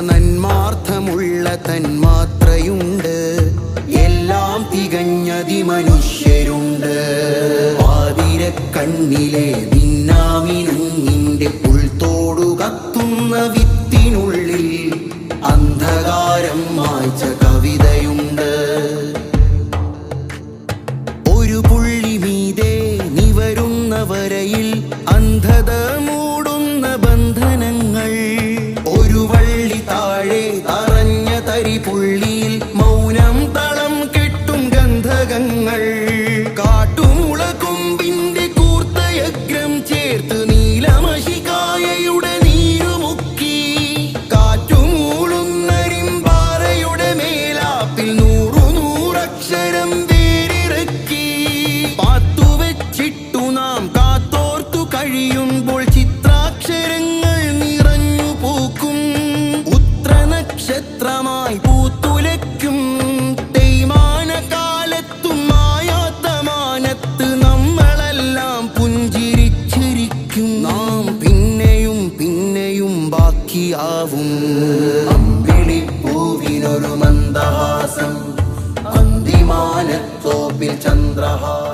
നന്മാർത്ഥമുള്ള തന്മാത്രയുണ്ട്. എല്ലാം തികഞ്ഞതി മനുഷ്യരുണ്ട് ആതിരക്കണ്ണിലെ നീ അക്ഷരം വേറിറക്കി പാത്തു വെച്ചിട്ടു നാം കാത്തോർത്തു കഴിയുമ്പോൾ ചിത്രാക്ഷരങ്ങൾ നിറഞ്ഞു പൂക്കും. ഉത്ര നക്ഷത്രമായി പൂത്തുലയ്ക്കും. തേയ്മാന കാലത്തും മായാത്തമാനത്ത് നമ്മളെല്ലാം പുഞ്ചിരിച്ചിരിക്കും. നാം പിന്നെയും പിന്നെയും ബാക്കിയാവും. അമ്പിളിപ്പൂവിനൊരു മന്ദഹാ चंद्रहा